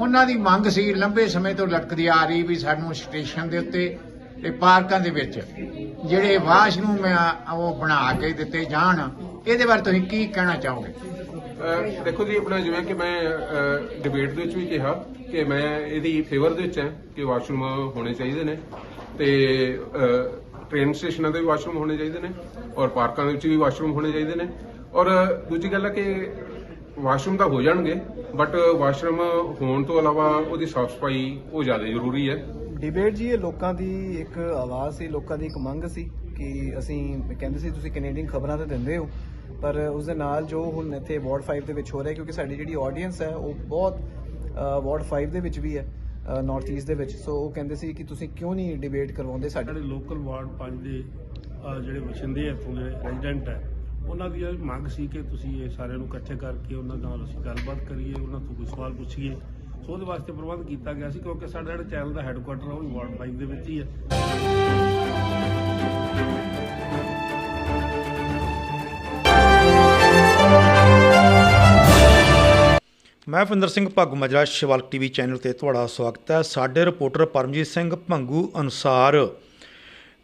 ਉਹਨਾਂ ਦੀ ਮੰਗ ਸੀ ਲੰਬੇ ਸਮੇਂ ਤੋਂ ਲਟਕਦੀ ਆ ਰਹੀ ਵੀ ਸਾਨੂੰ ਸਟੇਸ਼ਨ ਦੇ ਉੱਤੇ ਤੇ ਪਾਰਕਾਂ ਦੇ ਵਿੱਚ ਜਿਹੜੇ ਵਾਸ਼ਰੂਮ ਮੈਂ ਉਹ ਬਣਾ ਕੇ ਦਿੱਤੇ ਜਾਣ ਇਹਦੇ ਬਾਰੇ ਤੁਸੀਂ ਕੀ ਕਹਿਣਾ ਚਾਹੋਗੇ ਦੇਖੋ ਜੀ ਆਪਣਾ ਜਿਵੇਂ ਕਿ ਮੈਂ ਡਿਬੇਟ ਦੇ ਵਿੱਚ ਵੀ ਕਿਹਾ ਕਿ ਮੈਂ ਇਹਦੀ ਫੇਵਰ ਦੇ ਵਿੱਚ ਹਾਂ ਕਿ ਵਾਸ਼ਰੂਮ ਹੋਣੇ ਚਾਹੀਦੇ ਨੇ ਤੇ ਟ੍ਰੇਨ ਸਟੇਸ਼ਨਾਂ ਦੇ ਵੀ ਵਾਸ਼ਰੂਮ ਹੋਣੇ ਚਾਹੀਦੇ ਨੇ ਔਰ ਪਾਰਕਾਂ ਦੇ ਵਿੱਚ ਵੀ ਵਾਸ਼ਰੂਮ ਹੋਣੇ ਚਾਹੀਦੇ ਨੇ ਔਰ ਦੂਜੀ ਗੱਲ ਹੈ ਕਿ ਵਾਸ਼ਰੂਮ ਤਾਂ ਹੋ ਜਾਣਗੇ ਬਟ ਵਾਸ਼ਰੂਮ ਹੋਣ ਤੋਂ ਇਲਾਵਾ ਉਹਦੀ ਸਾਫ ਸਫਾਈ ਉਹ ਜ਼ਿਆਦਾ ਜ਼ਰੂਰੀ ਹੈ ਡਿਬੇਟ ਜੀ ਇਹ ਲੋਕਾਂ ਦੀ ਇੱਕ ਆਵਾਜ਼ ਸੀ ਲੋਕਾਂ ਦੀ ਇੱਕ ਮੰਗ ਸੀ ਕਿ ਅਸੀਂ ਕਹਿੰਦੇ ਸੀ ਤੁਸੀਂ ਕੈਨੇਡੀਅਨ ਖਬਰਾਂ ਤਾਂ ਦਿੰਦੇ ਹੋ ਪਰ ਉਸ ਦੇ ਨਾਲ ਜੋ ਹੁਣ ਇੱਥੇ ਵਾਰਡ 5 ਦੇ ਵਿੱਚ ਹੋ ਰਿਹਾ ਕਿਉਂਕਿ ਸਾਡੀ ਜਿਹੜੀ ਆਡੀਅנס ਹੈ ਉਹ ਬਹੁਤ ਵਾਰਡ 5 ਦੇ ਵਿੱਚ ਵੀ ਹੈ ਨਾਰਥ ਈਸਟ ਦੇ ਵਿੱਚ ਸੋ ਉਹ ਕਹਿੰਦੇ ਸੀ ਕਿ ਤੁਸੀਂ ਕਿਉਂ ਨਹੀਂ ਡਿਬੇਟ ਕਰਵਾਉਂਦੇ ਸਾਡੇ ਲੋਕਲ ਵਾਰਡ 5 ਦੇ ਜਿਹੜੇ ਵਸਿੰਦੇ ਇੱਥੋਂ ਦੇ ਰੈਜ਼ੀਡੈਂਟ ਹੈ ਉਹਨਾਂ ਦੀ ਇਹ ਮੰਗ ਸੀ ਕਿ ਤੁਸੀਂ ਇਹ ਸਾਰਿਆਂ ਨੂੰ ਇਕੱਠੇ ਕਰਕੇ ਉਹਨਾਂ ਨਾਲ ਅਸੀਂ ਗੱਲਬਾਤ ਕਰੀਏ ਉਹਨਾਂ ਤੋਂ ਕੋਈ ਸਵਾਲ ਪੁੱਛੀਏ ਸੋ ਉਹਦੇ ਵਾਸਤੇ ਪ੍ਰਬੰਧ ਕੀਤਾ ਗਿਆ ਸੀ ਕਿਉਂਕਿ ਸਾਡਾ ਜਿਹੜਾ ਚੈਨਲ ਦਾ ਹੈੱਡਕੁਆਟਰ ਉਹ ਵੀ ਵਾਰਡ 5 ਦੇ ਵਿੱਚ ਹੀ ਹੈ ਮੈਂ ਫਿੰਦਰ ਸਿੰਘ ਭੱਗੂ ਮਜਰਾ ਸ਼ਿਵਾਲਕ ਟੀਵੀ ਚੈਨਲ ਤੇ ਤੁਹਾਡਾ ਸਵਾਗਤ ਹੈ ਸਾਡੇ ਰਿਪੋਰਟਰ ਪਰਮਜੀਤ ਸਿੰਘ ਭੰਗੂ ਅਨੁਸਾਰ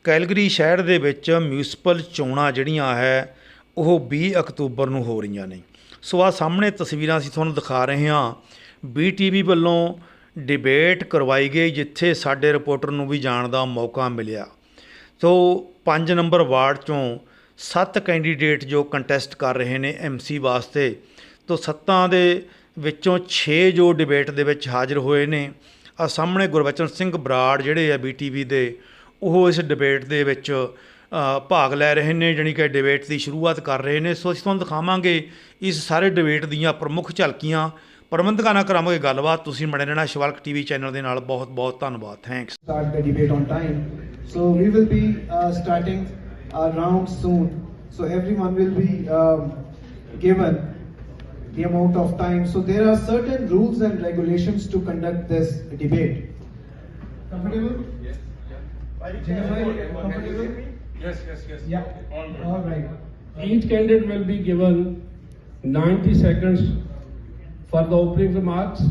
ਕੈਲਗਰੀ ਸ਼ਹਿਰ ਦੇ ਵਿੱਚ ਮਿਊਸਪਲ ਚੋਣਾਂ ਜਿਹੜੀਆਂ ਹੈ ਉਹ 20 ਅਕਤੂਬਰ ਨੂੰ ਹੋ ਰਹੀਆਂ ਨੇ ਸੋ ਆ ਸਾਹਮਣੇ ਤਸਵੀਰਾਂ ਅਸੀਂ ਤੁਹਾਨੂੰ ਦਿਖਾ ਰਹੇ ਹਾਂ ਬੀਟੀਵੀ ਵੱਲੋਂ ਡਿਬੇਟ ਕਰਵਾਈ ਗਈ ਜਿੱਥੇ ਸਾਡੇ ਰਿਪੋਰਟਰ ਨੂੰ ਵੀ ਜਾਣ ਦਾ ਮੌਕਾ ਮਿਲਿਆ ਸੋ 5 ਨੰਬਰ ਵਾਰਡ ਚੋਂ 7 ਕੈਂਡੀਡੇਟ ਜੋ ਕੰਟੈਸਟ ਕਰ ਰਹੇ ਨੇ ਐਮਸੀ ਵਾਸਤੇ ਤੋਂ ਸੱਤਾਂ ਦੇ ਵਿੱਚੋਂ 6 ਜੋ ਡਿਬੇਟ ਦੇ ਵਿੱਚ ਹਾਜ਼ਰ ਹੋਏ ਨੇ ਆ ਸਾਹਮਣੇ ਗੁਰਬਚਨ ਸਿੰਘ ਬਰਾੜ ਜਿਹੜੇ ਆ ਬੀਟੀਵੀ ਦੇ ਉਹ ਇਸ ਡਿਬੇਟ ਦੇ ਵਿੱਚ ਭਾਗ ਲੈ ਰਹੇ ਨੇ ਜਾਨੀ ਕਿ ਡਿਬੇਟ ਦੀ ਸ਼ੁਰੂਆਤ ਕਰ ਰਹੇ ਨੇ ਸੋ ਅਸੀਂ ਤੁਹਾਨੂੰ ਦਿਖਾਵਾਂਗੇ ਇਸ ਸਾਰੇ ਡਿਬੇਟ ਦੀਆਂ ਪ੍ਰਮੁੱਖ ਝਲਕੀਆਂ ਪ੍ਰਬੰਧਕਾਂ ਨਾਲ ਕਰਾਂਗੇ ਗੱਲਬਾਤ ਤੁਸੀਂ ਮੜੇ ਰਹਿਣਾ ਸ਼ਵਲਕ ਟੀਵੀ ਚੈਨਲ ਦੇ ਨਾਲ ਬਹੁਤ ਬਹੁਤ ਧੰਨਵਾਦ thanks start the debate on time so we will be starting a round soon so everyone will be given the amount of time. So there are certain rules and regulations to conduct this debate. Comfortable? Yes. ਜੀ Comfortable? Yes, yes, yes. Yeah. All right. Each candidate will be given 90 seconds for the opening remarks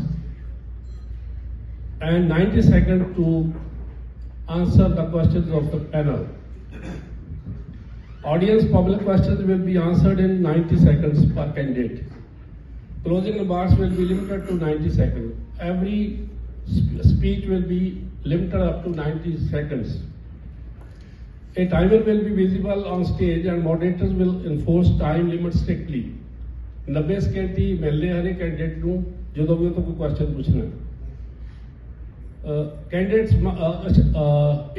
and 90 seconds to answer the questions of the panel. Audience public questions will be answered in 90 seconds per candidate. Closing remarks will be limited to 90 seconds. Every speech will be limited up to 90 seconds. A timer will be visible on stage and moderators will enforce time limits strictly. 90 second थी मिलने हर एक candidate ਨੂੰ ਜਦੋਂ ਵੀ ਉਹ ਤੋਂ ਕੋਈ question ਪੁੱਛਣਾ candidates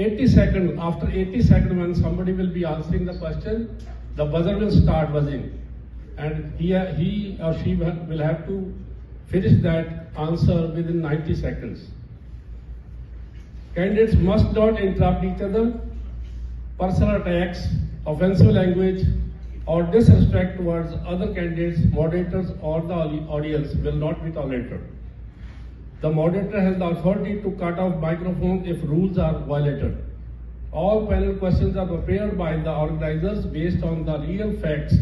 80 seconds after 80 seconds, when somebody will be answering the question the buzzer will start buzzing and he, he or she will have to finish that answer within 90 seconds candidates must not interrupt each other personal attacks, offensive language, or disrespect towards other candidates, moderators, or the audience will not be tolerated. The moderator has the authority to cut off microphones if rules are violated. All panel questions are prepared by the organizers based on the real facts,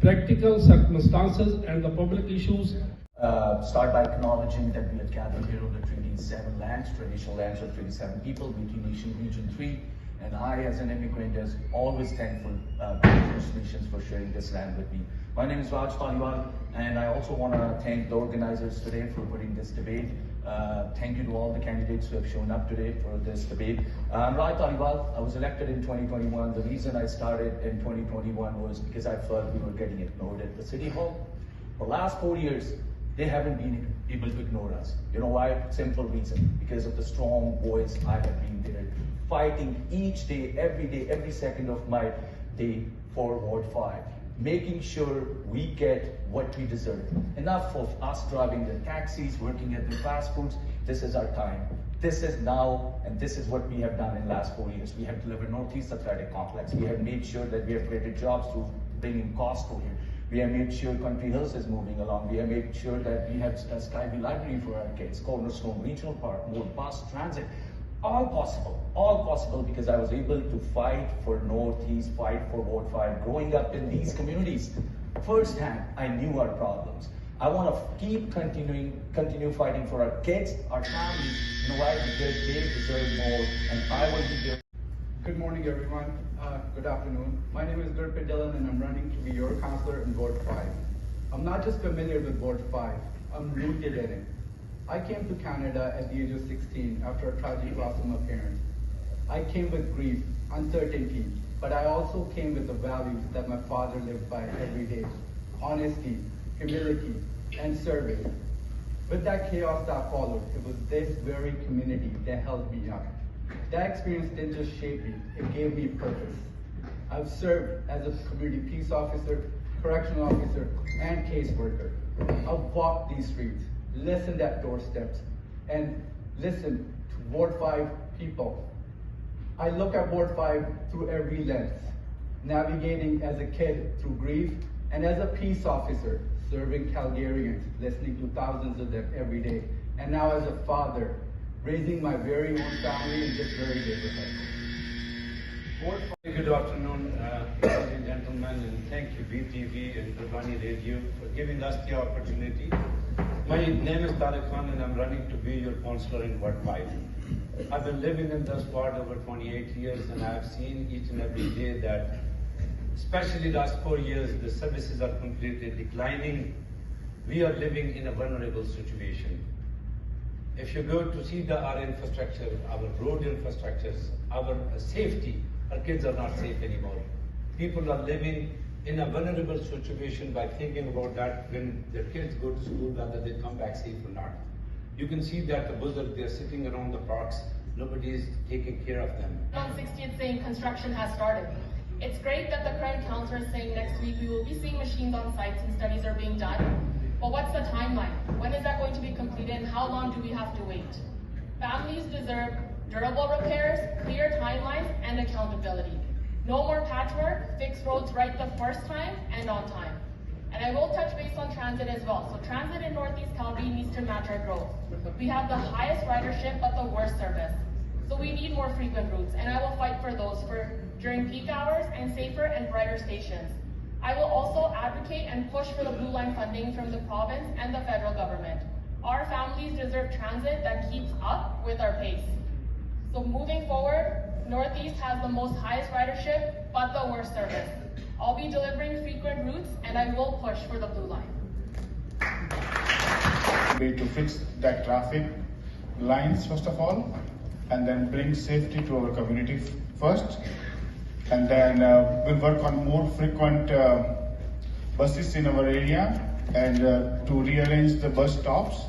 practical circumstances, and the public issues. Uh, start by acknowledging that we are gathered here on the Treaty 7 lands, traditional lands of Treaty 7 people, between Nation Region 3. And I, as an immigrant, is always thankful uh, to First Nations for sharing this land with me. My name is Raj Taliwal, and I also want to thank the organizers today for putting this debate. Uh, thank you to all the candidates who have shown up today for this debate. Uh, I'm Raj Taliwal. I was elected in 2021. The reason I started in 2021 was because I felt we were getting ignored at the City Hall. For the last four years, they haven't been able to ignore us. You know why? Simple reason. Because of the strong voice I have been there fighting each day, every day, every second of my day for Ward 5, making sure we get what we deserve. Enough of us driving the taxis, working at the fast foods. This is our time. This is now, and this is what we have done in the last four years. We have delivered Northeast Athletic Complex. We have made sure that we have created jobs through bringing Costco here. We have made sure Country Hills is moving along. We have made sure that we have a Skyview Library for our kids, Cornerstone Regional Park, more bus transit all possible, all possible because I was able to fight for Northeast, fight for Board 5. Growing up in these communities, firsthand, I knew our problems. I want to keep continuing, continue fighting for our kids, our families. You know why? Because they deserve more, and I will be there. Good morning, everyone. Uh, good afternoon. My name is Gurpit Dillon, and I'm running to be your counselor in Board 5. I'm not just familiar with Board 5, I'm rooted in it. I came to Canada at the age of 16 after a tragic loss of my parents. I came with grief, uncertainty, but I also came with the values that my father lived by every day honesty, humility, and service. With that chaos that followed, it was this very community that held me up. That experience didn't just shape me, it gave me purpose. I've served as a community peace officer, correctional officer, and caseworker. I've walked these streets listen at doorsteps, and listen to Ward 5 people. I look at Ward 5 through every lens, navigating as a kid through grief, and as a peace officer, serving Calgarians, listening to thousands of them every day, and now as a father, raising my very own family in this very neighborhood. Good afternoon, uh, ladies and gentlemen, and thank you, BTV and Pravani Radio, for giving us the opportunity my name is Tariq Khan and I'm running to be your counselor in Ward 5. I've been living in this ward over 28 years and I've seen each and every day that, especially last four years, the services are completely declining. We are living in a vulnerable situation. If you go to see the, our infrastructure, our road infrastructures, our safety, our kids are not safe anymore. People are living in a vulnerable situation by thinking about that when their kids go to school, whether they come back safe or not. You can see that the buzzards, they're sitting around the parks, nobody is taking care of them. On 16th saying construction has started. It's great that the current council is saying next week we will be seeing machines on site and studies are being done. But what's the timeline? When is that going to be completed and how long do we have to wait? Families deserve durable repairs, clear timelines, and accountability. No more patchwork, fix roads right the first time and on time. And I will touch base on transit as well. So transit in Northeast Calgary needs to match our growth. We have the highest ridership but the worst service. So we need more frequent routes, and I will fight for those for during peak hours and safer and brighter stations. I will also advocate and push for the blue line funding from the province and the federal government. Our families deserve transit that keeps up with our pace. So moving forward, Northeast has the most highest ridership, but the worst service. I'll be delivering frequent routes, and I will push for the blue line. Way to fix that traffic lines, first of all, and then bring safety to our community first, and then uh, we'll work on more frequent uh, buses in our area and uh, to rearrange the bus stops.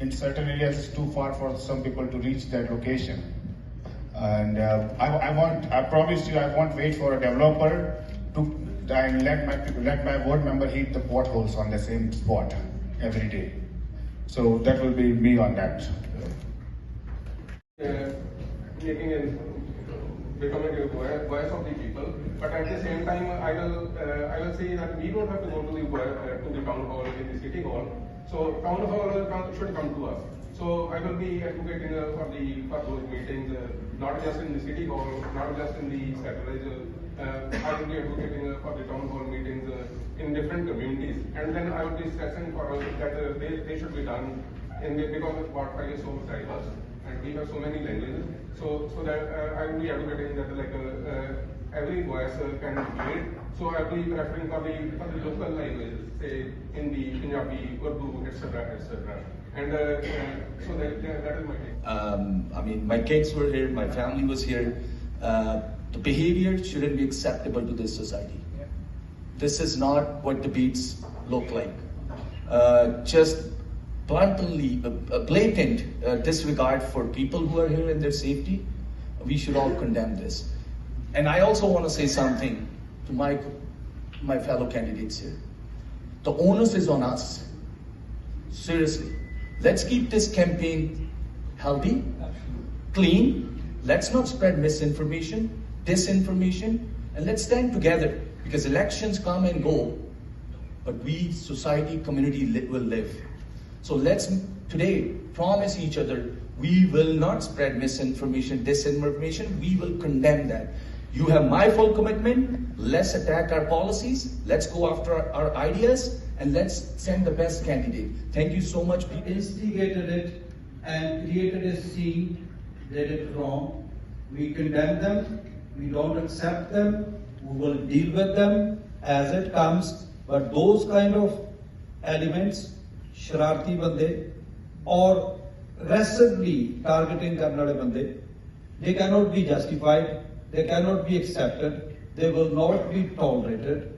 In certain areas, it's too far for some people to reach that location. And uh, I, I, want, I promise you, I won't wait for a developer to and let my let my board member hit the potholes on the same spot every day. So that will be me on that. Uh, making and becoming a voice of the people, but at the same time, I will uh, I will say that we don't have to go to the uh, to the town hall in the city hall. So town hall should come to us. So I will be advocating uh, for the for those meetings, uh, not just in the city hall, not just in the satellite. Uh, uh I will be advocating uh, for the town hall meetings uh, in different communities, and then I will be stressing for that they, they should be done in the, because Spotify is so diverse and we have so many languages. So so that I will be advocating that like every voice can be made. So I will be referring for the for the local languages, say Hindi, Punjabi, Urdu, etc., etc. And uh, uh, so that, that is my take. Um, I mean, my kids were here, my family was here. Uh, the behavior shouldn't be acceptable to this society. Yeah. This is not what the beats look like. just bluntly, a blatant uh, disregard for people who are here and their safety, we should all condemn this. And I also want to say something to my, my fellow candidates here. The onus is on us, seriously, Let's keep this campaign healthy, clean. Let's not spread misinformation, disinformation, and let's stand together because elections come and go, but we, society, community li will live. So let's today promise each other we will not spread misinformation, disinformation. We will condemn that. You have my full commitment. Let's attack our policies. Let's go after our, our ideas and let's send the best candidate. Thank you so much. People. Instigated it and created a scene did it wrong. We condemn them, we don't accept them, we will deal with them as it comes. But those kind of elements, shararati bande or aggressively targeting Kannada bande, they cannot be justified, they cannot be accepted, they will not be tolerated.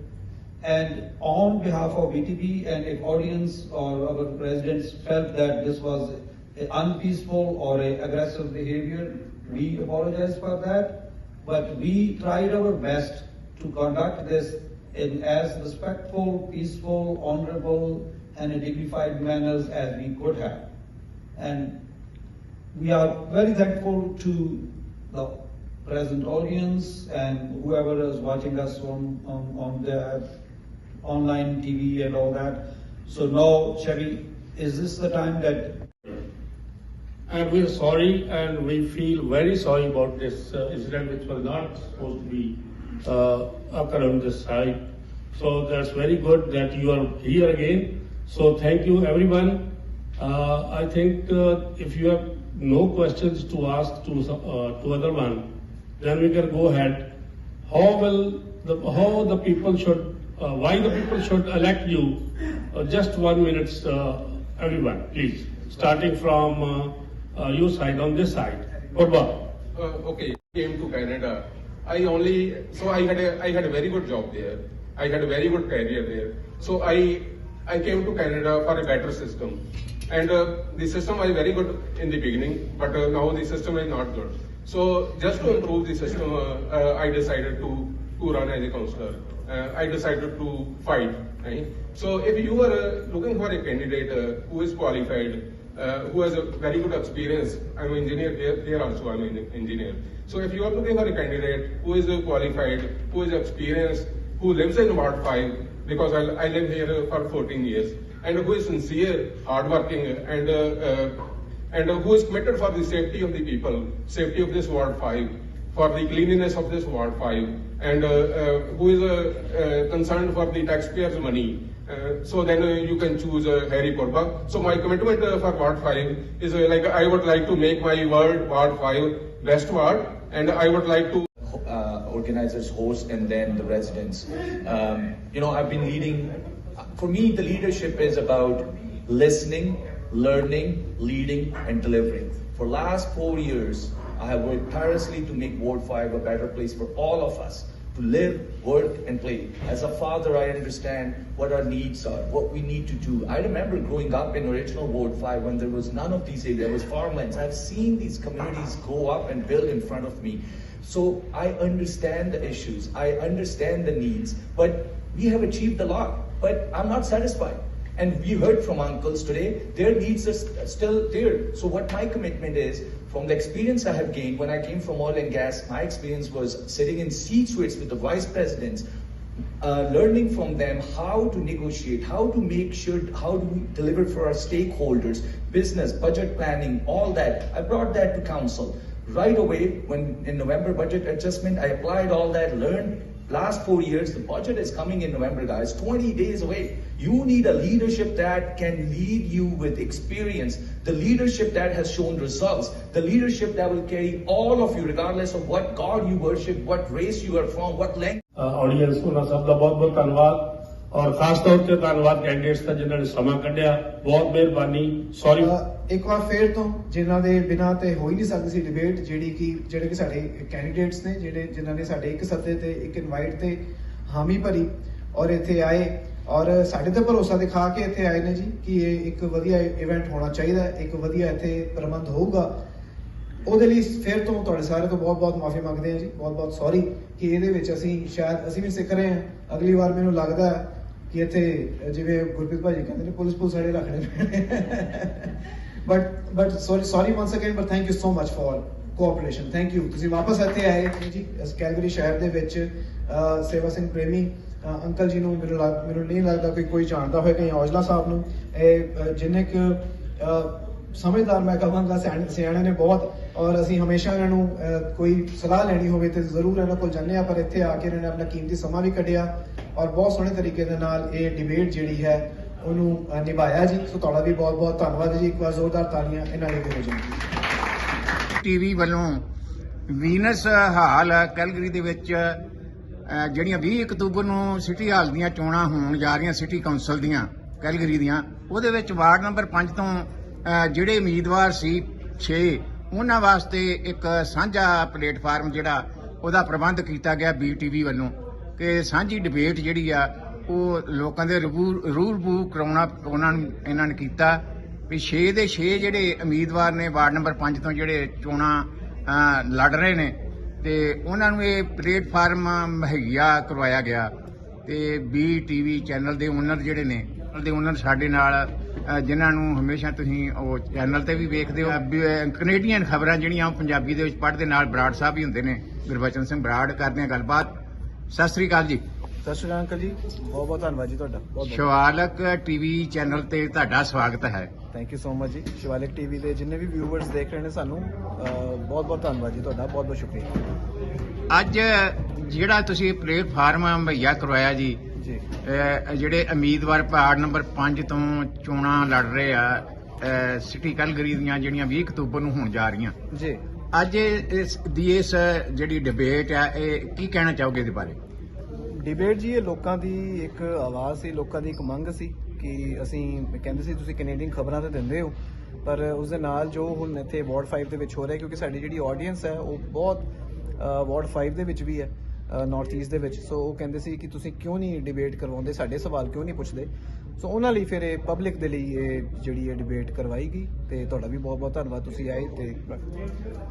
And on behalf of BTP and if audience or our presidents felt that this was unpeaceful or aggressive behavior, we apologize for that. But we tried our best to conduct this in as respectful, peaceful, honorable, and dignified manners as we could have. And we are very thankful to the present audience and whoever is watching us on, on, on their online TV and all that. So now, Chevy, is this the time that? And we're sorry, and we feel very sorry about this uh, incident, which was not supposed to be uh, occur on this site. So that's very good that you are here again. So thank you, everyone. Uh, I think uh, if you have no questions to ask to uh, to other one, then we can go ahead. How will the how the people should uh, why the people should elect you. Uh, just one minute, everyone, please. Starting from uh, your side, on this side. Gurba. okay, came to Canada. I only, so I had a, I had a very good job there. I had a very good career there. So I, I came to Canada for a better system. And uh, the system was very good in the beginning, but uh, now the system is not good. So just to improve the system, uh, I decided to to run as a counselor. Uh, I decided to fight. Right? So if you are uh, looking for a candidate uh, who is qualified, uh, who has a very good experience, I'm an engineer there, also I'm an engineer. So if you are looking for a candidate who is uh, qualified, who is experienced, who lives in Ward 5, because I, I live here for 14 years, and who is sincere, hardworking, and and who is committed for the safety of the people, safety of this Ward 5, for the cleanliness of this Ward 5, and uh, uh, who is uh, concerned for the taxpayers' money. so then you can choose Harry Korba. So my commitment for Ward 5 is like I would like to make my World Ward 5 best ward and I would like to organizers, host and then the residents. Um, you know, I've been leading. For me, the leadership is about listening, learning, leading, and delivering. For last four years, I have worked tirelessly to make Ward 5 a better place for all of us to live, work, and play. As a father, I understand what our needs are, what we need to do. I remember growing up in original Ward 5 when there was none of these areas, there was farmlands. I've seen these communities go up and build in front of me. So I understand the issues, I understand the needs, but we have achieved a lot, but I'm not satisfied. And we heard from uncles today, their needs are st- still there. So what my commitment is, from the experience I have gained, when I came from oil and gas, my experience was sitting in seat suites with the vice presidents, uh, learning from them how to negotiate, how to make sure, how to deliver for our stakeholders, business, budget planning, all that. I brought that to council. Right away, when in November budget adjustment, I applied all that, learned, last four years, the budget is coming in November, guys, 20 days away. You need a leadership that can lead you with experience, the leadership that has shown results, the leadership that will carry all of you, regardless of what God you worship, what race you are from, what language. Uh, audience ਔਰ ਖਾਸ ਤੌਰ ਤੇ ਧੰਨਵਾਦ candidates ਦਾ ਜਿਨ੍ਹਾਂ ਨੇ ਸਮਾਂ ਕੱਢਿਆ ਬਹੁਤ ਮਿਹਰਬਾਨੀ ਸੌਰੀ ਇੱਕ ਵਾਰ ਫੇਰ ਤੋਂ ਜਿਨ੍ਹਾਂ ਦੇ ਬਿਨਾ ਤੇ ਹੋ ਹੀ ਨਹੀਂ ਸਕਦੀ ਸੀ ਡਿਬੇਟ ਜਿਹੜੀ ਕਿ ਜਿਹੜੇ ਕਿ ਸਾਡੇ ਕੈਂਡੀਡੇਟਸ ਨੇ ਜਿਹੜੇ ਜਿਨ੍ਹਾਂ ਨੇ ਸਾਡੇ ਇੱਕ ਸੱਦੇ ਤੇ ਇੱਕ ਇਨਵਾਈਟ ਤੇ ਹਾਮੀ ਭਰੀ ਔਰ ਇੱਥੇ ਆਏ ਔਰ ਸਾਡੇ ਤੇ ਭਰੋਸਾ ਦਿਖਾ ਕੇ ਇੱਥੇ ਆਏ ਨੇ ਜੀ ਕਿ ਇਹ ਇੱਕ ਵਧੀਆ ਇਵੈਂਟ ਹੋਣਾ ਚਾਹੀਦਾ ਇੱਕ ਵਧੀਆ ਇੱਥੇ ਪ੍ਰਬੰਧ ਹੋਊਗਾ ਉਹਦੇ ਲਈ ਫੇਰ ਤੋਂ ਤੁਹਾਡੇ ਸਾਰੇ ਤੋਂ ਬਹੁਤ-ਬਹੁਤ ਮਾਫੀ ਮੰਗਦੇ ਹਾਂ ਜੀ ਬਹੁਤ-ਬਹੁਤ ਸੌਰੀ ਕਿ ਇਹਦੇ ਵਿੱਚ ਅਸੀਂ ਸ਼ਾਇਦ ਅਸੀਂ ਵੀ ਸਿੱਖ ਰਹੇ ਹਾਂ ਅਗਲੀ ਵਾਰ ਮੈਨੂੰ ਲੱਗਦਾ ਕਿ ਇੱਥੇ ਜਿਵੇਂ ਗੁਰਪ੍ਰੀਤ ਭਾਜੀ ਕਹਿੰਦੇ ਨੇ ਪੁਲਿਸ ਪੁਲਿਸ ਸਾਡੇ ਰੱਖਣੇ but but sorry sorry once again but thank you so much for cooperation thank you ਤੁਸੀਂ ਵਾਪਸ ਇੱਥੇ ਆਏ ਜੀ ਕੈਲਗਰੀ ਸ਼ਹਿਰ ਦੇ ਵਿੱਚ ਸੇਵਾ ਸਿੰਘ ਪ੍ਰੇਮੀ ਅੰਕਲ ਜੀ ਨੂੰ ਮੈਨੂੰ ਮੈਨੂੰ ਨਹੀਂ ਲੱਗਦਾ ਕੋਈ ਕੋਈ ਜਾਣਦਾ ਹੋਵੇ ਕਿ ਔਜਲਾ ਸਾਹਿਬ ਨੂੰ ਇਹ ਜਿੰਨੇ ਕਿ ਸਮਝਦਾਰ ਮੈਂ ਕਹਾਂਗਾ ਸਿਆਣੇ ਨੇ ਬਹੁਤ ਔਰ ਅਸੀਂ ਹਮੇਸ਼ਾ ਇਹਨਾਂ ਨੂੰ ਕੋਈ ਸਲਾਹ ਲੈਣੀ ਹੋਵੇ ਤੇ ਜ਼ਰੂਰ ਇਹਨਾਂ ਕੋਲ ਜਾਂਦੇ ਆ ਪਰ ਇੱਥੇ ਆ ਕੇ ਇਹਨਾਂ ਨੇ ਆਪਣਾ ਕੀਮਤੀ ਸਮਾਂ ਵੀ ਕੱਢਿਆ ਔਰ ਬਹੁਤ ਸੋਹਣੇ ਤਰੀਕੇ ਦੇ ਨਾਲ ਇਹ ਡਿਬੇਟ ਜਿਹੜੀ ਹੈ ਉਹਨੂੰ ਨਿਭਾਇਆ ਜੀ ਸੋ ਤੁਹਾਡਾ ਵੀ ਬਹੁਤ ਬਹੁਤ ਧੰਨਵਾਦ ਜੀ ਇੱਕ ਵਾਰ ਜ਼ੋਰਦਾਰ ਤਾਲੀਆਂ ਇਹਨਾਂ ਲਈ ਦੇ ਜੀ ਟੀਵੀ ਵੱਲੋਂ ਵੀਨਸ ਹਾਲ ਕੈਲਗਰੀ ਦੇ ਵਿੱਚ ਜਿਹੜੀਆਂ 20 ਅਕਤੂਬਰ ਨੂੰ ਸਿਟੀ ਹਾਲ ਦੀਆਂ ਚੋਣਾਂ ਹੋਣ ਜਾ ਰਹੀਆਂ ਸਿਟੀ ਕਾਉਂਸਲ ਦੀਆਂ ਕੈਲਗਰੀ ਦੀਆਂ ਉਹਦੇ ਵਿੱਚ ਵਾਰਡ ਨੰਬਰ 5 ਤੋਂ ਜਿਹੜੇ ਉਮੀਦਵਾਰ ਸੀ 6 ਉਹਨਾਂ ਵਾਸਤੇ ਇੱਕ ਸਾਂਝਾ ਪਲੇਟਫਾਰਮ ਜਿਹੜਾ ਉਹਦਾ ਪ੍ਰਬੰਧ ਕੀਤਾ ਗਿਆ ਬੀਟੀਵੀ ਵੱਲੋਂ ਕਿ ਸਾਂਝੀ ਡਿਬੇਟ ਜਿਹੜੀ ਆ ਉਹ ਲੋਕਾਂ ਦੇ ਰੂਹ ਰੂਹ ਕਰਾਉਣਾ ਉਹਨਾਂ ਨੂੰ ਇਹਨਾਂ ਨੇ ਕੀਤਾ ਵੀ 6 ਦੇ 6 ਜਿਹੜੇ ਉਮੀਦਵਾਰ ਨੇ ਵਾਰਡ ਨੰਬਰ 5 ਤੋਂ ਜਿਹੜੇ ਚੋਣਾਂ ਲੜ ਰਹੇ ਨੇ ਤੇ ਉਹਨਾਂ ਨੂੰ ਇਹ ਪਲੇਟਫਾਰਮ ਮਹਈਆ ਕਰਵਾਇਆ ਗਿਆ ਤੇ ਬੀ ਟੀਵੀ ਚੈਨਲ ਦੇ ਓਨਰ ਜਿਹੜੇ ਨੇ ਤੇ ਉਹਨਾਂ ਸਾਡੇ ਨਾਲ ਜਿਨ੍ਹਾਂ ਨੂੰ ਹਮੇਸ਼ਾ ਤੁਸੀਂ ਉਹ ਚੈਨਲ ਤੇ ਵੀ ਵੇਖਦੇ ਹੋ ਕੈਨੇਡੀਅਨ ਖਬਰਾਂ ਜਿਹੜੀਆਂ ਉਹ ਪੰਜਾਬੀ ਦੇ ਵਿੱਚ ਪੜ੍ਹਦੇ ਨਾਲ ਬਰਾੜ ਸਾਹਿਬ ਵੀ ਹੁੰਦੇ ਨੇ ਗੁਰਬਚਨ ਸਿੰਘ ਬਰਾੜ ਕਰਦੇ ਆ ਗੱਲਬਾਤ ਸਤਿ ਸ੍ਰੀ ਅਕਾਲ ਜੀ ਸਤਿ ਸ਼੍ਰੀ ਅਕਾਲ ਜੀ ਬਹੁਤ ਬਹੁਤ ਧੰਨਵਾਦ ਜੀ ਤੁਹਾਡਾ ਸ਼ਿਵਾਲਕ ਟੀਵੀ ਚੈਨਲ ਤੇ ਤੁਹਾਡਾ ਸਵਾਗਤ ਹੈ ਥੈਂਕ ਯੂ ਸੋ ਮਚ ਜੀ ਸ਼ਿਵਾਲਕ ਟੀਵੀ ਦੇ ਜਿੰਨੇ ਵੀ ਵਿਊਅਰਸ ਦੇਖ ਰਹੇ ਨੇ ਸਾਨੂੰ ਬਹੁਤ ਬਹੁਤ ਧੰਨਵਾਦ ਜੀ ਤੁਹਾਡਾ ਬਹੁਤ ਬਹੁਤ ਸ਼ੁਕਰੀਆ ਅੱਜ ਜਿਹੜਾ ਤੁਸੀਂ ਪਲੇਟਫਾਰਮ ਮੁਹੱਈਆ ਕਰਵਾਇਆ ਜੀ ਜਿਹੜੇ ਉਮੀਦਵਾਰ ਪਾਰਟ ਨੰਬਰ 5 ਤੋਂ ਚੋਣਾਂ ਲੜ ਰਹੇ ਆ ਸਿਟੀ ਕਲਗਰੀ ਦੀਆਂ ਜਿਹੜੀਆਂ 20 ਅਕਤੂਬਰ ਨੂੰ ਹੋਣ ਜਾ ਰਹੀਆਂ ਜੀ ਅੱਜ ਇਸ ਦੀ ਇਸ ਜਿਹੜੀ ਡਿਬੇਟ ਆ ਇਹ ਕੀ ਕਹਿਣਾ ਚਾਹੋਗੇ ਇਹਦੇ ਬਾਰੇ ਡਿਬੇਟ ਜੀ ਇਹ ਲੋਕਾਂ ਦੀ ਇੱਕ ਆਵਾਜ਼ ਸੀ ਲੋਕਾਂ ਦੀ ਇੱਕ ਮੰਗ ਸੀ ਕਿ ਅਸੀਂ ਕਹਿੰਦੇ ਸੀ ਤੁਸੀਂ ਕੈਨੇਡੀਅਨ ਖਬਰਾਂ ਤਾਂ ਦਿੰਦੇ ਹੋ ਪਰ ਉਸ ਦੇ ਨਾਲ ਜੋ ਹੁਣ ਇੱਥੇ ਵਾਰਡ 5 ਦੇ ਵਿੱਚ ਹੋ ਰਿਹਾ ਕਿਉਂਕਿ ਸਾਡੀ ਜਿਹੜੀ ਆਡੀਅנס ਹੈ ਉਹ ਬਹੁਤ ਵਾਰਡ 5 ਦੇ ਵਿੱਚ ਵੀ ਹੈ ਨਾਰਥ ਈਸਟ ਦੇ ਵਿੱਚ ਸੋ ਉਹ ਕਹਿੰਦੇ ਸੀ ਕਿ ਤੁਸੀਂ ਕਿਉਂ ਨਹੀਂ ਡਿਬੇਟ ਕਰਵਾਉਂਦੇ ਸਾਡੇ ਸਵਾਲ ਕਿਉਂ ਨਹੀਂ ਪੁੱਛਦੇ ਸੋ ਉਹਨਾਂ ਲਈ ਫਿਰ ਇਹ ਪਬਲਿਕ ਦੇ ਲਈ ਇਹ ਜਿਹੜੀ ਇਹ ਡਿਬੇਟ ਕਰਵਾਈ ਗਈ ਤੇ ਤੁਹਾਡਾ ਵੀ ਬਹੁਤ ਬਹੁਤ ਧੰਨਵਾਦ ਤੁਸੀਂ ਆਏ ਤੇ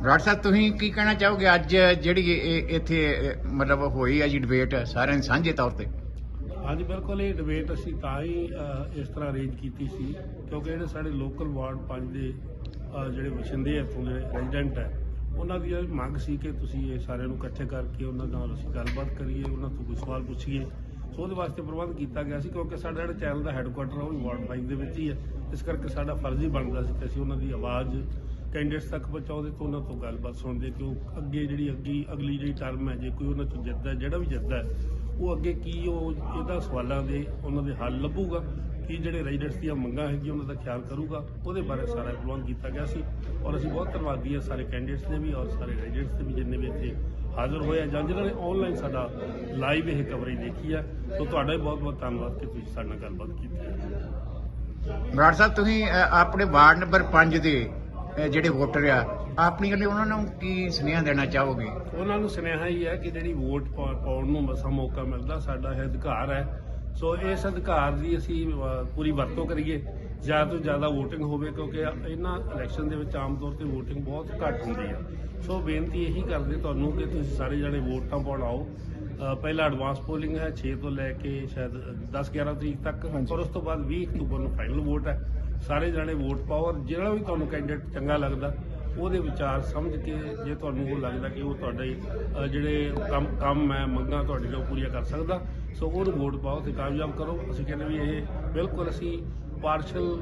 ਰਾਜ ਸਾਹਿਬ ਤੁਸੀਂ ਕੀ ਕਹਿਣਾ ਚਾਹੋਗੇ ਅੱਜ ਜਿਹੜੀ ਇਹ ਇੱਥੇ ਮਤਲਬ ਹੋਈ ਹੈ ਜੀ ਡਿਬੇਟ ਸਾਰਿਆਂ ਨੇ ਸਾਂਝੇ ਤੌਰ ਤੇ ਹਾਂਜੀ ਬਿਲਕੁਲ ਇਹ ਡਿਬੇਟ ਅਸੀਂ ਤਾਂ ਹੀ ਇਸ ਤਰ੍ਹਾਂ ਅਰੇਂਜ ਕੀਤੀ ਸੀ ਕਿਉਂਕਿ ਜਿਹੜੇ ਸਾਡੇ ਲੋਕਲ ਵਾਰਡ 5 ਦੇ ਜਿਹੜੇ ਵਸਿੰਦੇ ਇੱਥੋਂ ਦੇ ਰੈਜ਼ੀਡੈਂਟ ਹੈ ਉਹਨਾਂ ਦੀ ਇਹ ਮੰਗ ਸੀ ਕਿ ਤੁਸੀਂ ਇਹ ਸਾਰਿਆਂ ਨੂੰ ਇਕੱਠੇ ਕਰਕੇ ਉਹਨਾਂ ਨਾਲ ਅਸੀਂ ਗੱਲਬਾਤ ਕਰੀਏ ਉਹਨਾਂ ਤੋਂ ਕੋਈ ਸਵਾਲ ਪੁੱਛੀਏ ਸੋ ਉਹਦੇ ਵਾਸਤੇ ਪ੍ਰਬੰਧ ਕੀਤਾ ਗਿਆ ਸੀ ਕਿਉਂਕਿ ਸਾਡਾ ਜਿਹੜਾ ਚੈਨਲ ਦਾ ਹੈੱਡਕੁਆਟਰ ਉਹ ਵੀ ਵਾਰਡ 5 ਦੇ ਵਿੱਚ ਹੀ ਹੈ ਇਸ ਕਰਕੇ ਸਾਡਾ ਫਰਜ਼ ਹੀ ਬਣਦਾ ਸੀ ਕਿ ਅਸੀਂ ਉਹਨਾਂ ਦੀ ਆਵਾਜ਼ ਕੈਂਡੀਡੇਟਸ ਤੱਕ ਪਹੁੰਚਾਉਂਦੇ ਤੋਂ ਉਹਨਾਂ ਤੋਂ ਗੱਲਬਾਤ ਸੁਣਦੇ ਕਿ ਉਹ ਅੱਗੇ ਜਿਹੜੀ ਅੱਗੇ ਅਗਲੀ ਜਿਹੜੀ ਟਰਮ ਹੈ ਜੇ ਕੋਈ ਉਹਨਾਂ ਚੋਂ ਜਿੱਤਦਾ ਜਿਹੜਾ ਵੀ ਜਿੱਤਦਾ ਉਹ ਅੱਗੇ ਕੀ ਉਹ ਇਹਦਾ ਸਵਾਲਾਂ ਦੇ ਉਹਨਾਂ ਦੇ ਹੱਲ ਲੱਭੂਗਾ ਕੀ ਜਿਹੜੇ ਰੈਜ਼ੀਡੈਂਟਸ ਦੀਆਂ ਮੰਗਾਂ ਹੈਗੀਆਂ ਉਹਨਾਂ ਦਾ ਖਿਆਲ ਕਰੂਗਾ ਉਹਦੇ ਬਾਰੇ ਸਾਰਾ ਪ੍ਰਬੰਧ ਕੀਤਾ ਗਿਆ ਸੀ ਔਰ ਅਸੀਂ ਬਹੁਤ ਧੰਨਵਾਦੀ ਹਾਂ ਸਾਰੇ ਕੈਂਡੀਡੇਟਸ ਨੇ ਵੀ ਔਰ ਸਾਰੇ ਰੈਜ਼ੀਡੈਂਟਸ ਨੇ ਵੀ ਜਿੰਨੇ ਵੀ ਇੱਥੇ ਹਾਜ਼ਰ ਹੋਏ ਜਾਂ ਜਿਨ੍ਹਾਂ ਨੇ ਆਨਲਾਈਨ ਸਾਡਾ ਲਾਈਵ ਇਹ ਕਵਰੇਜ ਦੇਖੀ ਹੈ ਸੋ ਤੁਹਾਡਾ ਵੀ ਬਹੁਤ ਬਹੁਤ ਧੰਨਵਾਦ ਕਿ ਤੁਸੀਂ ਸਾਡੇ ਨਾਲ ਗੱਲਬਾਤ ਕੀਤੀ ਹੈ ਬਰਾੜ ਸਾਹਿਬ ਤੁਸੀਂ ਆਪਣੇ ਵਾਰਡ ਨੰਬਰ 5 ਦੇ ਜਿਹੜੇ ਵੋਟਰ ਆ ਆਪਣੀ ਗੱਲ ਉਹਨਾਂ ਨੂੰ ਕੀ ਸੁਨੇਹਾ ਦੇਣਾ ਚਾਹੋਗੇ ਉਹਨਾਂ ਨੂੰ ਸੁਨੇਹਾ ਹੀ ਹੈ ਕਿ ਜਿਹੜੀ ਵੋਟ ਪਾਉਣ ਨੂੰ ਮਸਾ ਮੌਕਾ ਮਿਲਦਾ ਸਾਡਾ ਇਹ ਅਧਿਕਾਰ ਹੈ ਸੋ ਇਸ ਅਧਿਕਾਰ ਦੀ ਅਸੀਂ ਪੂਰੀ ਵਰਤੋਂ ਕਰੀਏ ਜ਼ਿਆਦਾ ਤੋਂ ਜ਼ਿਆਦਾ VOTING ਹੋਵੇ ਕਿਉਂਕਿ ਇਹਨਾਂ ਇਲੈਕਸ਼ਨ ਦੇ ਵਿੱਚ ਆਮ ਤੌਰ ਤੇ VOTING ਬਹੁਤ ਘੱਟ ਹੁੰਦੀ ਆ ਸੋ ਬੇਨਤੀ ਇਹੀ ਕਰਦੇ ਤੁਹਾਨੂੰ ਕਿ ਤੁਸੀਂ ਸਾਰੇ ਜਣੇ ਵੋਟਾਂ ਪਾਉਣ ਆਓ ਪਹਿਲਾ ਐਡਵਾਂਸ ਪੋਲਿੰਗ ਹੈ 6 ਤੋਂ ਲੈ ਕੇ ਸ਼ਾਇਦ 10 11 ਤਰੀਕ ਤੱਕ ਔਰ ਉਸ ਤੋਂ ਬਾਅਦ 20 ਅਕਤੂਬਰ ਨੂੰ ਫਾਈਨਲ ਵੋਟ ਹੈ ਸਾਰੇ ਜਣੇ ਵੋਟ ਪਾਓ ਔਰ ਜਿਹੜਾ ਵੀ ਤੁਹਾਨੂੰ ਕੈਂਡੀਡੇਟ ਚੰਗਾ ਲੱਗਦਾ ਉਹਦੇ ਵਿਚਾਰ ਸਮਝ ਕੇ ਜੇ ਤੁਹਾਨੂੰ ਉਹ ਲੱਗਦਾ ਕਿ ਉਹ ਤੁਹਾਡੇ ਜਿਹੜੇ ਕੰਮ ਕੰਮ ਹੈ ਮੰਗਾਂ ਤੁਹਾਡੇ ਜੋ ਪੂਰੀਆਂ ਕਰ ਸਕਦਾ ਸੋ ਉਹਨੂੰ ਵੋਟ ਪਾਓ ਤੇ ਕਾਮਯਾਬ ਕਰੋ ਅਸੀਂ ਕਹਿੰਦੇ ਵੀ ਇਹ ਬਿਲਕੁਲ ਅਸੀਂ ਪਾਰਸ਼ਲ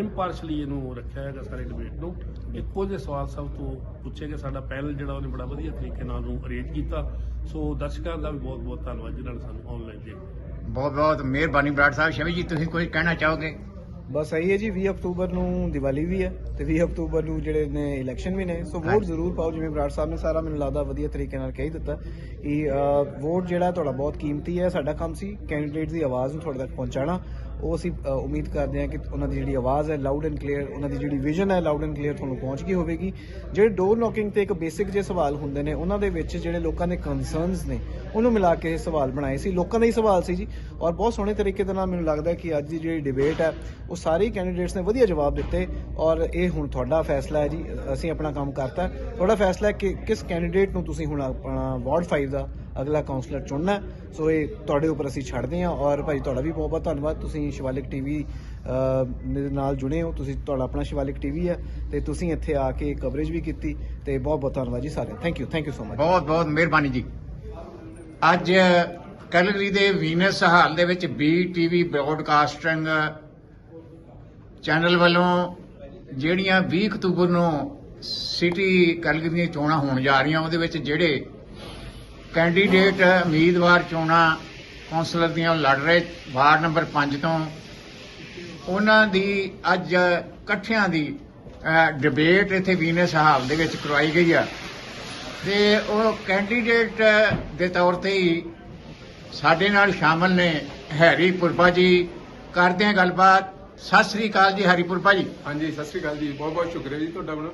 ਇੰਪਾਰਸ਼ਲੀ ਇਹਨੂੰ ਰੱਖਿਆ ਹੈਗਾ ਸਾਰੇ ਡਿਬੇਟ ਨੂੰ ਇੱਕੋ ਜਿਹੇ ਸਵਾਲ ਸਭ ਤੋਂ ਪੁੱਛੇ ਕਿ ਸਾਡਾ ਪੈਨਲ ਜਿਹੜਾ ਉਹਨੇ ਬੜਾ ਵਧੀਆ ਤਰੀਕੇ ਨਾਲ ਨੂੰ ਅਰੇਂਜ ਕੀਤਾ ਸੋ ਦਰਸ਼ਕਾਂ ਦਾ ਵੀ ਬਹੁਤ ਬਹੁਤ ਧੰਨਵਾਦ ਜਿਹਨਾਂ ਨੇ ਸਾਨੂੰ ਆਨਲਾਈਨ ਦੇਖਿਆ ਬਹੁਤ ਬਹੁਤ ਮਿਹਰਬਾਨੀ ਬਰਾੜ ਸਾਹਿਬ ਸ਼ਮੀ ਜੀ ਤੁਸੀਂ ਕੋਈ ਕਹਿਣਾ ਚਾਹੋਗੇ ਬਸ ਆਈ ਹੈ ਜੀ 20 ਅਕਤੂਬਰ ਨੂੰ ਦੀਵਾਲੀ ਵੀ ਹੈ ਤੇ 20 ਅਕਤੂਬਰ ਨੂੰ ਜਿਹੜੇ ਨੇ ਇਲੈਕਸ਼ਨ ਵੀ ਨੇ ਸੋ ਵੋਟ ਜ਼ਰੂਰ ਪਾਓ ਜਿਵੇਂ ਬਰਾੜ ਸਾਹਿਬ ਨੇ ਸਾਰਾ ਮੈਨੂੰ ਲੱਗਦਾ ਵਧੀਆ ਤਰੀਕੇ ਨਾਲ ਕਹਿ ਦਿੱਤਾ ਕਿ ਵੋਟ ਜਿਹੜਾ ਤੁਹਾਡਾ ਬਹੁਤ ਕੀਮਤੀ ਹੈ ਸਾਡਾ ਕੰਮ ਸੀ ਕੈਂਡੀਡੇਟ ਦੀ ਆਵਾਜ਼ ਨੂੰ ਤੁਹਾਡੇ ਤੱਕ ਪਹੁੰਚਾਉਣਾ ਉਹ ਅਸੀਂ ਉਮੀਦ ਕਰਦੇ ਹਾਂ ਕਿ ਉਹਨਾਂ ਦੀ ਜਿਹੜੀ ਆਵਾਜ਼ ਹੈ ਲਾਊਡ ਐਂਡ ਕਲੀਅਰ ਉਹਨਾਂ ਦੀ ਜਿਹੜੀ ਵਿਜ਼ਨ ਹੈ ਲਾਊਡ ਐਂਡ ਕਲੀਅਰ ਤੁਹਾਨੂੰ ਪਹੁੰਚ ਗਈ ਹੋਵੇਗੀ ਜਿਹੜੇ ਡੋਰ ਨੋਕਿੰਗ ਤੇ ਇੱਕ ਬੇਸਿਕ ਜੇ ਸਵਾਲ ਹੁੰਦੇ ਨੇ ਉਹਨਾਂ ਦੇ ਵਿੱਚ ਜਿਹੜੇ ਲੋਕਾਂ ਦੇ ਕਨਸਰਨਸ ਨੇ ਉਹਨੂੰ ਮਿਲਾ ਕੇ ਇਹ ਸਵਾਲ ਬਣਾਏ ਸੀ ਲੋਕਾਂ ਦਾ ਹੀ ਸਵਾਲ ਸੀ ਜੀ ਔਰ ਬਹੁਤ ਸੋਹਣੇ ਤਰੀਕੇ ਦੇ ਨਾਲ ਮੈਨੂੰ ਲੱਗਦਾ ਕਿ ਅੱਜ ਦੀ ਜਿਹੜੀ ਡਿਬੇਟ ਹੈ ਉਹ ਸਾਰੇ ਕੈਂਡੀਡੇਟਸ ਨੇ ਵਧੀਆ ਜਵਾਬ ਦਿੱਤੇ ਔਰ ਇਹ ਹੁਣ ਤੁਹਾਡਾ ਫੈਸਲਾ ਹੈ ਜੀ ਅਸੀਂ ਆਪਣਾ ਕੰਮ ਕਰਤਾ ਤੁਹਾਡਾ ਫੈਸਲਾ ਹੈ ਕਿ ਕਿਸ ਕੈਂਡੀਡੇਟ ਨੂੰ ਤੁਸੀਂ ਹੁਣ ਆਪਣਾ ਵਾਰਡ 5 ਦਾ ਅਗਲਾ ਕਾਉਂਸਲਰ ਚੁਣਨਾ ਸੋ ਇਹ ਤੁਹਾਡੇ ਉੱਪਰ ਅਸੀਂ ਛੱਡਦੇ ਹਾਂ ਔਰ ਭਾਈ ਤੁਹਾਡਾ ਵੀ ਬਹੁਤ ਬਹੁਤ ਧੰਨਵਾਦ ਤੁਸੀਂ ਸ਼ਿਵਾਲਿਕ ਟੀਵੀ ਦੇ ਨਾਲ ਜੁੜੇ ਹੋ ਤੁਸੀਂ ਤੁਹਾਡਾ ਆਪਣਾ ਸ਼ਿਵਾਲਿਕ ਟੀਵੀ ਹੈ ਤੇ ਤੁਸੀਂ ਇੱਥੇ ਆ ਕੇ ਕਵਰੇਜ ਵੀ ਕੀਤੀ ਤੇ ਬਹੁਤ ਬਹੁਤ ਧੰਨਵਾਦ ਜੀ ਸਾਰੇ thank you thank you so much ਬਹੁਤ ਬਹੁਤ ਮਿਹਰਬਾਨੀ ਜੀ ਅੱਜ ਕੈਲਰੀ ਦੇ ਵੀਨਸ ਹਾਲ ਦੇ ਵਿੱਚ ਬੀ ਟੀਵੀ ਬ੍ਰੌਡਕਾਸਟਿੰਗ ਚੈਨਲ ਵੱਲੋਂ ਜਿਹੜੀਆਂ 20 ਅਕਤੂਬਰ ਨੂੰ ਸਿਟੀ ਕੈਲਗਰੀ ਦੀਆਂ ਚੋਣਾਂ ਹੋਣ ਜਾ ਰਹੀਆਂ ਉਹਦੇ ਵਿੱਚ ਜਿਹੜੇ ਕੈਂਡੀਡੇਟ ਉਮੀਦਵਾਰ ਚੋਣਾਂ ਕੌਂਸਲਰ ਦੀਆਂ ਲੜ ਰਹੇ ਵਾਰਡ ਨੰਬਰ 5 ਤੋਂ ਉਹਨਾਂ ਦੀ ਅੱਜ ਇਕੱਠਿਆਂ ਦੀ ਡਿਬੇਟ ਇੱਥੇ ਵੀਨੇ ਸਾਹਿਬ ਦੇ ਵਿੱਚ ਕਰਵਾਈ ਗਈ ਆ ਤੇ ਉਹ ਕੈਂਡੀਡੇਟ ਦੇ ਤੌਰ ਤੇ ਹੀ ਸਾਡੇ ਨਾਲ ਸ਼ਾਮਲ ਨੇ ਹੈਰੀ ਪੁਰਪਾ ਜੀ ਕਰਦੇ ਆ ਗੱਲਬਾਤ ਸਤਿ ਸ੍ਰੀ ਅਕਾਲ ਜੀ ਹਰੀਪੁਰ ਭਾਜੀ ਹਾਂਜੀ ਸਤਿ ਸ੍ਰੀ ਅਕਾਲ ਜੀ ਬਹੁਤ ਬਹੁਤ ਸ਼ੁਕਰੀਆ ਜੀ ਤੁਹਾਡਾ ਬਣਾ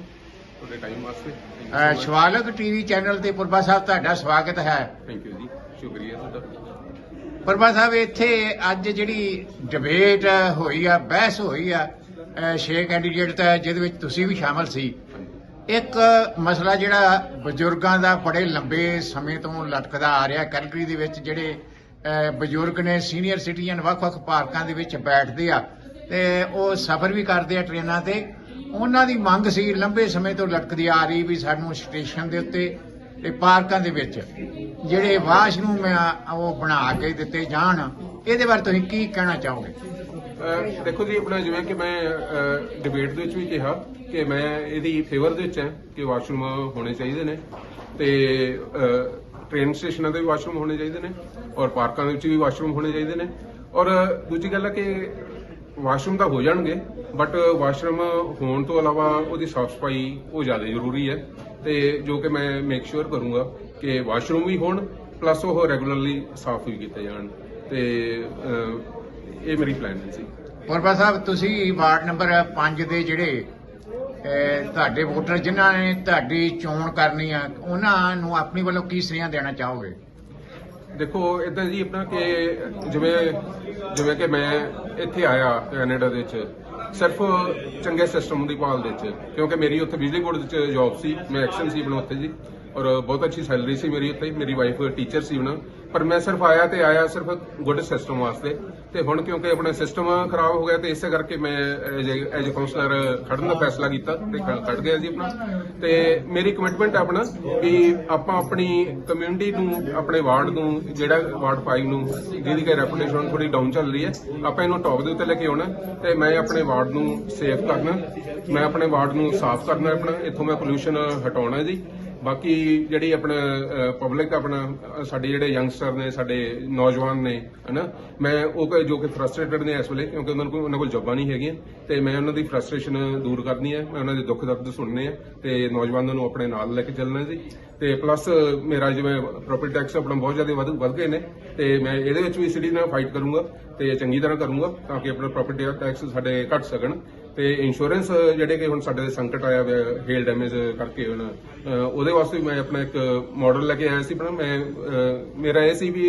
ਤੁਹਾਡੇ ਟਾਈਮ ਵਾਸਤੇ ਸ਼ਵਾਲਕ ਟੀਵੀ ਚੈਨਲ ਤੇ ਪੁਰਬਾ ਸਾਹਿਬ ਤੁਹਾਡਾ ਸਵਾਗਤ ਹੈ ਥੈਂਕ ਯੂ ਜੀ ਸ਼ੁਕਰੀਆ ਤੁਹਾਡਾ ਪਰਮਾ ਸਾਹਿਬ ਇੱਥੇ ਅੱਜ ਜਿਹੜੀ ਡਿਬੇਟ ਹੋਈ ਆ ਬਹਿਸ ਹੋਈ ਆ ਛੇ ਕੈਂਡੀਡੇਟ ਤਾਂ ਜਿਹਦੇ ਵਿੱਚ ਤੁਸੀਂ ਵੀ ਸ਼ਾਮਲ ਸੀ ਇੱਕ ਮਸਲਾ ਜਿਹੜਾ ਬਜ਼ੁਰਗਾਂ ਦਾ ਬੜੇ ਲੰਬੇ ਸਮੇਂ ਤੋਂ ਲਟਕਦਾ ਆ ਰਿਹਾ ਕੰਟਰੀ ਦੇ ਵਿੱਚ ਜਿਹੜੇ ਬਜ਼ੁਰਗ ਨੇ ਸੀਨੀਅਰ ਸਿਟੀਜ਼ਨ ਵੱਖ-ਵੱਖ ਪਾਰਕਾਂ ਦੇ ਵਿੱਚ ਬੈਠਦੇ ਆ ਤੇ ਉਹ ਸਫ਼ਰ ਵੀ ਕਰਦੇ ਆ ਟ੍ਰੇਨਾਂ ਤੇ ਉਹਨਾਂ ਦੀ ਮੰਗ ਸੀ ਲੰਬੇ ਸਮੇਂ ਤੋਂ ਲਟਕਦੀ ਆ ਰਹੀ ਵੀ ਸਾਨੂੰ ਸਟੇਸ਼ਨ ਦੇ ਉੱਤੇ ਤੇ ਪਾਰਕਾਂ ਦੇ ਵਿੱਚ ਜਿਹੜੇ ਵਾਸ਼ਰੂਮ ਆ ਉਹ ਬਣਾ ਕੇ ਦਿੱਤੇ ਜਾਣ ਇਹਦੇ ਬਾਰੇ ਤੁਸੀਂ ਕੀ ਕਹਿਣਾ ਚਾਹੋਗੇ ਦੇਖੋ ਜੀ ਆਪਣਾ ਜਿਵੇਂ ਕਿ ਮੈਂ ਡਿਬੇਟ ਦੇ ਵਿੱਚ ਵੀ ਕਿਹਾ ਕਿ ਮੈਂ ਇਹਦੀ ਫੇਵਰ ਦੇ ਵਿੱਚ ਹਾਂ ਕਿ ਵਾਸ਼ਰੂਮ ਹੋਣੇ ਚਾਹੀਦੇ ਨੇ ਤੇ ਟ੍ਰੇਨ ਸਟੇਸ਼ਨਾਂ ਦੇ ਵੀ ਵਾਸ਼ਰੂਮ ਹੋਣੇ ਚਾਹੀਦੇ ਨੇ ਔਰ ਪਾਰਕਾਂ ਦੇ ਵਿੱਚ ਵੀ ਵਾਸ਼ਰੂਮ ਹੋਣੇ ਚਾਹੀਦੇ ਨੇ ਔਰ ਦੂਜੀ ਗੱਲ ਹੈ ਕਿ ਵਾਸ਼ਰੂਮ ਤਾਂ ਹੋ ਜਾਣਗੇ ਬਟ ਵਾਸ਼ਰੂਮ uh, uh, ਹੋਣ ਤੋਂ ਇਲਾਵਾ ਉਹਦੀ ਸਾਫ ਸਫਾਈ ਉਹ ਜ਼ਿਆਦਾ ਜ਼ਰੂਰੀ ਹੈ ਤੇ ਜੋ ਕਿ ਮੈਂ ਮੇਕ ਸ਼ੋਰ ਕਰੂੰਗਾ ਕਿ ਵਾਸ਼ਰੂਮ ਵੀ ਹੋਣ ਪਲੱਸ ਉਹ ਰੈਗੂਲਰਲੀ ਸਾਫ ਵੀ ਕੀਤੇ ਜਾਣ ਤੇ ਇਹ ਮੇਰੀ ਪਲਾਨਿੰਗ ਸੀ ਪਰਪਾ ਸਾਹਿਬ ਤੁਸੀਂ ਵਾਰਡ ਨੰਬਰ 5 ਦੇ ਜਿਹੜੇ ਤੁਹਾਡੇ ਵੋਟਰ ਜਿਨ੍ਹਾਂ ਨੇ ਤੁਹਾਡੀ ਚੋਣ ਕਰਨੀ ਆ ਉਹਨਾਂ ਨੂੰ ਆਪਣੀ ਵੱਲੋਂ ਕੀ ਸੁਨੇਹਾ ਦੇਣਾ ਚਾਹੋਗੇ ਦੇਖੋ ਇਦਾਂ ਜੀ ਆਪਣਾ ਕਿ ਜਿਵੇਂ ਜਿਵੇਂ ਕਿ ਮੈਂ ਇੱਥੇ ਆਇਆ ਕੈਨੇਡਾ ਦੇ ਵਿੱਚ ਸਿਰਫ ਚੰਗੇ ਸਿਸਟਮ ਦੀ ਪਾਲ ਦੇ ਵਿੱਚ ਕਿਉਂਕਿ ਮੇਰੀ ਉੱਥੇ ਬਿਜਲੀ ਬੋਰਡ ਵਿੱਚ ਜੌਬ ਸੀ ਮੈਂ ਐਕਸ਼ਨ ਸੀ ਬਣਾਉਂਦੇ ਜੀ ਔਰ ਬਹੁਤ ਅੱਛੀ ਸੈਲਰੀ ਸੀ ਮੇਰੀ ਉੱਤੇ ਮੇਰੀ ਵਾਈਫ ਟੀਚਰ ਸੀ ਉਹਨਾਂ ਪਰ ਮੈਂ ਸਿਰਫ ਆਇਆ ਤੇ ਆਇਆ ਸਿਰਫ ਗੁੱਡ ਸਿਸਟਮ ਵਾਸਤੇ ਤੇ ਹੁਣ ਕਿਉਂਕਿ ਆਪਣਾ ਸਿਸਟਮ ਖਰਾਬ ਹੋ ਗਿਆ ਤੇ ਇਸੇ ਕਰਕੇ ਮੈਂ ਐਜ ਕਾਉਂਸਲਰ ਖੜਨ ਦਾ ਫੈਸਲਾ ਕੀਤਾ ਤੇ ਖੜ ਗਿਆ ਜੀ ਆਪਣਾ ਤੇ ਮੇਰੀ ਕਮਿਟਮੈਂਟ ਆਪਣਾ ਕਿ ਆਪਾਂ ਆਪਣੀ ਕਮਿਊਨਿਟੀ ਨੂੰ ਆਪਣੇ ਵਾਰਡ ਨੂੰ ਜਿਹੜਾ ਵਾਰਡ 5 ਨੂੰ ਜਿਹਦੀ ਕਿ ਰੈਪਿਊਟੇਸ਼ਨ ਥੋੜੀ ਡਾਊਨ ਚੱਲ ਰਹੀ ਹੈ ਆਪਾਂ ਇਹਨੂੰ ਟੌਪ ਦੇ ਉੱਤੇ ਲੈ ਕੇ ਆਉਣਾ ਤੇ ਮੈਂ ਆਪਣੇ ਵਾਰਡ ਨੂੰ ਸੇਫ ਕਰਨਾ ਮੈਂ ਆਪਣੇ ਵਾਰਡ ਨੂੰ ਸਾਫ਼ ਕਰਨਾ ਆਪਣਾ ਇੱਥੋਂ ਮੈਂ ਪੋਲੂਸ਼ਨ ਹਟਾਉਣਾ ਜੀ ਬਾਕੀ ਜਿਹੜੀ ਆਪਣਾ ਪਬਲਿਕ ਆਪਣਾ ਸਾਡੇ ਜਿਹੜੇ ਯੰਗਸਟਰ ਨੇ ਸਾਡੇ ਨੌਜਵਾਨ ਨੇ ਹਨਾ ਮੈਂ ਉਹ ਜੋ ਕਿ ਫਰਸਟ੍ਰੇਟਡ ਨੇ ਇਸ ਵੇਲੇ ਕਿਉਂਕਿ ਉਹਨਾਂ ਕੋਲ ਉਹਨਾਂ ਕੋਲ ਜੌਬਾਂ ਨਹੀਂ ਹੈਗੀਆਂ ਤੇ ਮੈਂ ਉਹਨਾਂ ਦੀ ਫਰਸਟ੍ਰੇਸ਼ਨ ਦੂਰ ਕਰਨੀ ਹੈ ਮੈਂ ਉਹਨਾਂ ਦੇ ਦੁੱਖ ਦਰਦ ਸੁਣਨੇ ਆ ਤੇ ਨੌਜਵਾਨਾਂ ਨੂੰ ਆਪਣੇ ਨਾਲ ਲੈ ਕੇ ਚੱਲਣਾ ਜੀ ਤੇ ਪਲੱਸ ਮੇਰਾ ਜਿਵੇਂ ਪ੍ਰੋਪਰਟੀ ਟੈਕਸ ਆਪਣਾ ਬਹੁਤ ਜ਼ਿਆਦਾ ਵੱਧ ਵੱਧ ਗਏ ਨੇ ਤੇ ਮੈਂ ਇਹਦੇ ਵਿੱਚ ਵੀ ਸਿਟੀ ਨਾਲ ਫਾਈਟ ਕਰੂੰਗਾ ਤੇ ਚੰਗੀ ਤਰ੍ਹਾਂ ਕਰੂੰਗਾ ਤਾਂ ਕਿ ਆਪਣਾ ਪ੍ਰੋਪਰਟੀ ਟੈਕਸ ਸਾਡੇ ਘਟ ਸਕਣ ਤੇ ਇੰਸ਼ੋਰੈਂਸ ਜਿਹੜੇ ਕਿ ਹੁਣ ਸਾਡੇ ਦੇ ਸੰਕਟ ਆਇਆ ਹੋਇਆ ਹੇਲ ਡੈਮੇਜ ਕਰਕੇ ਹੁਣ ਉਹਦੇ ਵਾਸਤੇ ਵੀ ਮੈਂ ਆਪਣਾ ਇੱਕ ਮਾਡਲ ਲੈ ਕੇ ਆਇਆ ਸੀ ਪਰ ਮੈਂ ਮੇਰਾ ਇਹ ਸੀ ਵੀ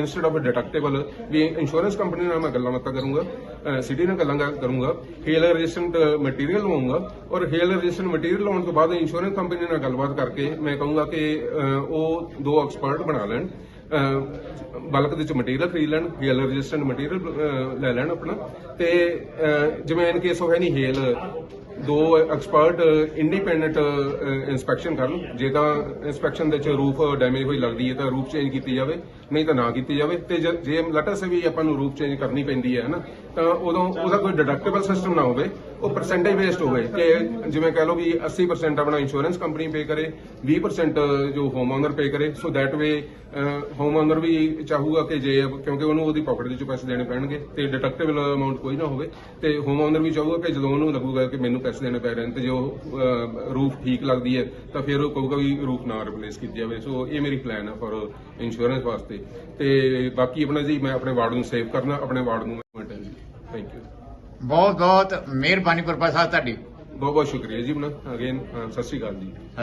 ਇਨਸਟੈਡ ਆਫ ਡਿਟੈਕਟੇਬਲ ਵੀ ਇੰਸ਼ੋਰੈਂਸ ਕੰਪਨੀ ਨਾਲ ਮੈਂ ਗੱਲਾਂ ਬਾਤਾਂ ਕਰੂੰਗਾ ਸਿਟੀ ਨਾਲ ਗੱਲਾਂ ਕਰੂੰਗਾ ਹੇਲ ਰੈਜ਼ਿਸਟੈਂਟ ਮਟੀਰੀਅਲ ਲਵਾਉਂਗਾ ਔਰ ਹੇਲ ਰੈਜ਼ਿਸਟੈਂਟ ਮਟੀਰੀਅਲ ਲਾਉਣ ਤੋਂ ਬਾਅਦ ਇੰਸ਼ੋਰੈਂਸ ਕੰਪਨੀ ਨਾਲ ਗੱਲਬਾਤ ਕਰਕੇ ਮੈਂ ਕਹੂੰਗਾ ਕਿ ਉਹ ਦੋ ਐਕਸਪਰਟ ਬਣਾ ਲੈਣ ਬਲਕ ਦੇ ਚ ਮਟੀਰੀਅਲ ਖਰੀਦ ਲੈਣ ਗੇਲ ਰੈਜ਼ਿਸਟੈਂਟ ਮਟੀਰੀਅਲ ਲੈ ਲੈਣ ਆਪਣਾ ਤੇ ਜਿਵੇਂ ਇਨ ਕੇਸ ਹੋਇਆ ਨਹੀਂ ਹੇਲ ਦੋ ਐਕਸਪਰਟ ਇੰਡੀਪੈਂਡੈਂਟ ਇਨਸਪੈਕਸ਼ਨ ਕਰਨ ਜੇ ਤਾਂ ਇਨਸਪੈਕਸ਼ਨ ਦੇ ਚ ਰੂਫ ਡੈਮੇਜ ਹੋਈ ਲੱਗਦੀ ਹੈ ਤਾਂ ਰੂਪ ਚੇਂਜ ਕੀਤੀ ਜਾਵੇ ਨਹੀਂ ਤਾਂ ਨਾ ਕੀਤੀ ਜਾਵੇ ਤੇ ਜੇ ਲਟਸ ਵੀ ਆਪਾਂ ਨੂੰ ਰੂਪ ਚੇਂਜ ਕਰਨੀ ਪੈਂਦੀ ਹੈ ਹਨਾ ਤਾਂ ਉਦੋਂ ਉਹਦਾ ਕੋਈ ਡਿਡਕਟੇਬਲ ਸਿਸਟਮ ਨਾ ਹੋਵੇ ਉਹ ਪਰਸੈਂਟੇਜ ਬੇਸਡ ਹੋਵੇ ਕਿ ਜਿਵੇਂ ਕਹ ਲਓ ਵੀ 80% ਆਪਣਾ ਇੰਸ਼ੋਰੈਂਸ ਕੰਪਨੀ ਪੇ ਕਰੇ 20% ਜੋ ਹੋਮ ਓਨਰ ਪੇ ਕਰੇ so that way home owner ਵੀ ਚਾਹੂਗਾ ਕਿ ਜੇ ਕਿਉਂਕਿ ਉਹਨੂੰ ਉਹਦੀ ਪਾਕਟ ਦੇ ਚੋਂ ਪੈਸੇ ਦੇਣੇ ਪੈਣਗੇ ਤੇ ਡਿਡਕਟੇਬਲ ਅਮਾਉਂਟ ਕੋਈ ਨਾ ਹੋਵੇ ਤੇ ਹੋਮ ਓਨਰ ਵੀ ਚਾਹੂਗਾ ਕਿ ਜਦੋਂ ਉਹਨੂੰ ਲੱਗੂਗਾ ਕਿ ਮੈਨੂੰ ਪੈਸੇ ਦੇਣੇ ਪੈ ਰਹੇ ਨੇ ਤੇ ਜੋ ਰੂਫ ਠੀਕ ਲੱਗਦੀ ਹੈ ਤਾਂ ਫਿਰ ਉਹ ਕਹੂਗਾ ਵੀ ਰੂਫ ਨਾ ਰਿਪਲੇਸ ਕੀਤੀ ਜਾਵੇ ਸੋ ਇਹ ਮੇਰੀ ਪਲਾਨ ਹੈ ਫॉर ਇੰਸ਼ੋਰੈਂਸ ਵਾਸਤੇ ਤੇ ਬਾਕੀ ਆਪਣਾ ਜੀ ਮੈਂ ਆਪਣੇ ਵਾਰਡ ਨੂੰ ਸੇਵ ਕਰਨਾ ਆਪਣੇ ਵਾਰਡ ਨੂੰ ਮੈਂ ਥੈਂਕ ਯੂ ਬਹੁਤ ਬਹੁਤ ਮਿਹਰਬਾਨੀ ਪ੍ਰੋਫੈਸਰ ਸਾਹਿਬ ਤੁਹਾਡੀ ਬਹੁਤ ਬਹੁਤ ਸ਼ੁਕਰੀਆ ਜੀ ਅਗੇਨ ਸਤਿ ਸ਼੍ਰੀ ਅਕਾਲ ਜੀ